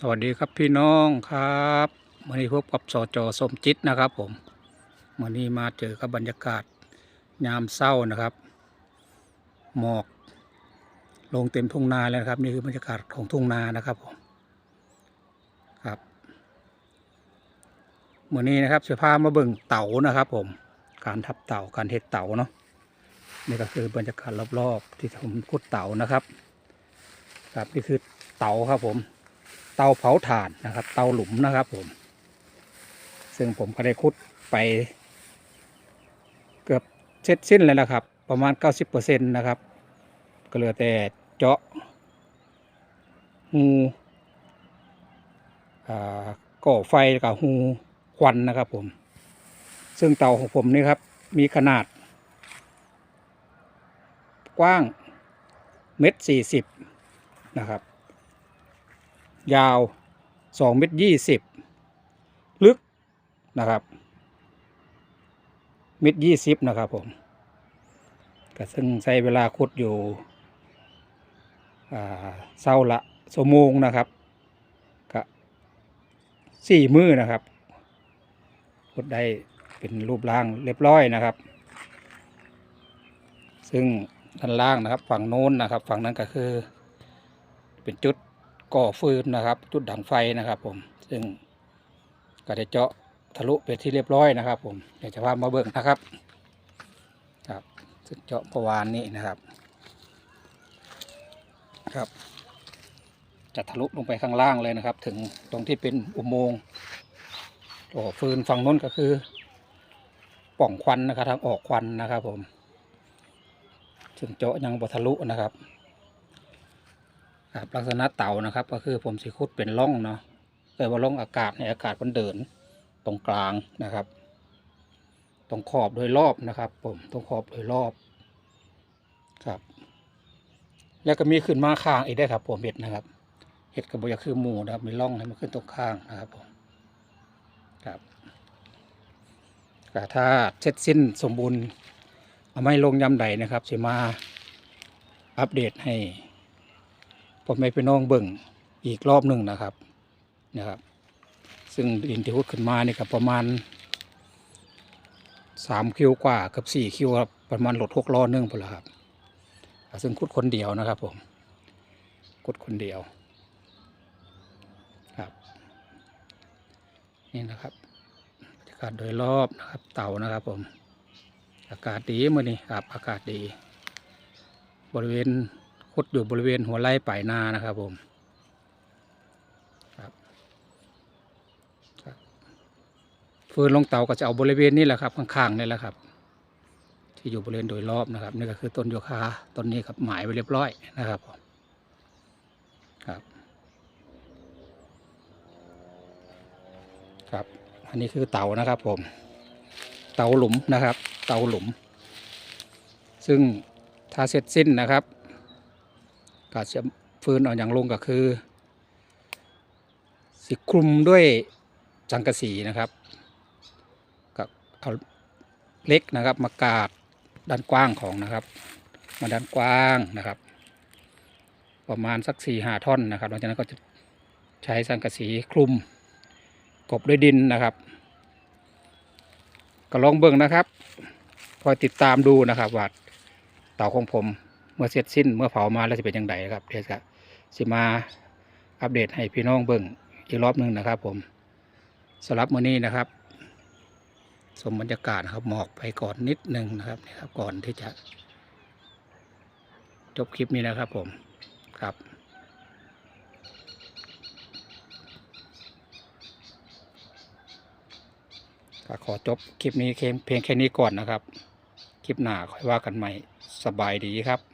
สวัสดีครับพี่น้องครับวันนี้พบกับสจสมจิตนะครับ ผมวันนี้มาเจอกับบรรยากาศยามเศร้านะครับ หมอกลงเต็มทุ่งนาแล้วครับ นี่คือบรรยากาศของทุ่งนานะครับผมครับวันนี้นะครับจะพามาเบิ่งเต่านะครับ ผม การทับเต่าการเห็ดเต่าเนาะนี่ก็คือบรรยากาศรอบๆที่ผมขุดเต่านะครับ ครับนี่คือเต่าครับผม เตาเผาถ่านนะครับ เตาหลุมนะครับผม ซึ่งผมก็ได้คุดไป เกือบเสร็จสิ้นแล้วนะครับ ประมาณ 90%นะครับ ก็เหลือแต่เจาะหูอ่าก่อไฟกับหูควันนะครับผม ซึ่งเตาของผมนี่ครับ มีขนาด กว้างเมตรสี่สิบนะครับ ยาวสองเมตรยี่สิบลึกนะครับเมตรยี่สิบนะครับผมก็ซึ่งใช้เวลาขุดอยู่อ่าเศร้าละสมงนะครับก็สี่มือนะครับขุดได้เป็นรูปร่างเรียบร้อยนะครับ ซึ่งด้านล่างนะครับ ฝั่งโน้นนะครับ ฝั่งนั้นก็คือ เป็นจุด ก่อฟืนนะครับ จุดดังไฟนะครับ ผม ซึ่งก็ได้เจาะทะลุไปที่เรียบร้อยนะครับ ผมเดี๋ยวจะพามาเบิ่งนะครับ ครับซึ่งเจาะเมื่อวานนี้นะครับ ครับ จะทะลุลงไปข้างล่างเลยนะครับ ถึงตรงที่เป็นอุโมงค์ก่อฟืนฝั่งโน้นก็คือ ป่องควันนะครับทางออกควันนะครับ ผมซึ่งเจาะยังบ่ทะลุนะครับ ครับลักษณะเต่านะครับ ก็คือผมสิคุดเป็นร่องเนาะเกิดว่าร่องอากาศในอากาศมันเดินตรงกลางนะครับ ตรงขอบโดยรอบนะครับ ผมตรงขอบโดยรอบครับ แล้วก็มีขึ้นมาข้างอีกได้ครับ ผมเห็ดนะครับเห็ดกระบอกคือหมูนะครับ มีร่องให้มันขึ้นตรงข้างนะครับผมครับกถ้าเสร็จสิ้นสมบูรณ์เอาไม่ลงยำใดนะครับจะมาอัปเดตให้ ผมไม่ไปน้องเบิ่งอีกรอบหนึ่งนะครับนะครับ ซึ่งดินที่พุดขึ้นมานี่ก็ประมาณสามคิวกว่าเกับสี่คิวครับประมาณหลดหกล้อนึงพอละครับซึ่งขุดคนเดียวนะครับผมขุดคนเดียวครับ นี่นะครับบรรยากาศโดยรอบนะครับ เต่านะครับผม อากาศดีมื่อนี้ครับ อากาศดี บริเวณ ขุดอยู่บริเวณหัวไร่ป่ายนานะครับผมครับฟืนลงเตาก็จะเอาบริเวณนี้แหละครับข้างๆนี่แหละครับ ที่อยู่บริเวณโดยรอบนะครับ นี่ก็คือต้นโยคาต้นนี้ครับหมายไว้เรียบร้อยนะครับผมครับ ครับ อันนี้คือเตานะครับผม เตาหลุมนะครับ เตาหลุม ซึ่งถ้าเสร็จสิ้นนะครับ ก็จะฟื้นเอาอย่างลงก็คือ สิคลุมด้วยสังกะสีนะครับกับเอาเล็กนะครับมากาดด้านกว้างของนะครับ มาด้านกว้างนะครับ ประมาณสักสี่ห้าท่อนนะครับหลังจากนั้นก็จะใช้สังกะสีคลุมกบด้วยดินนะครับก็ลองเบิ่งนะครับ คอยติดตามดูนะครับว่าเต่าของผม เมื่อเสร็จสิ้นเมื่อเผามาแล้วจะเป็นยังไงครับเดี๋ยวจะสิมาอัปเดตให้พี่น้องเบิ่งอีกรอบหนึ่งนะครับ ผมสำหรับมื้อนี้นะครับ สมบรรยากาศครับหมอกไปก่อนนิดหนึ่งนะครับนี่ครับ ก่อนที่จะจบคลิปนี้นะครับ ผมครับก็ขอจบคลิปนี้เพียงแค่นี้ก่อนนะครับ คลิปหน้าค่อยว่ากันใหม่สบายดีครับ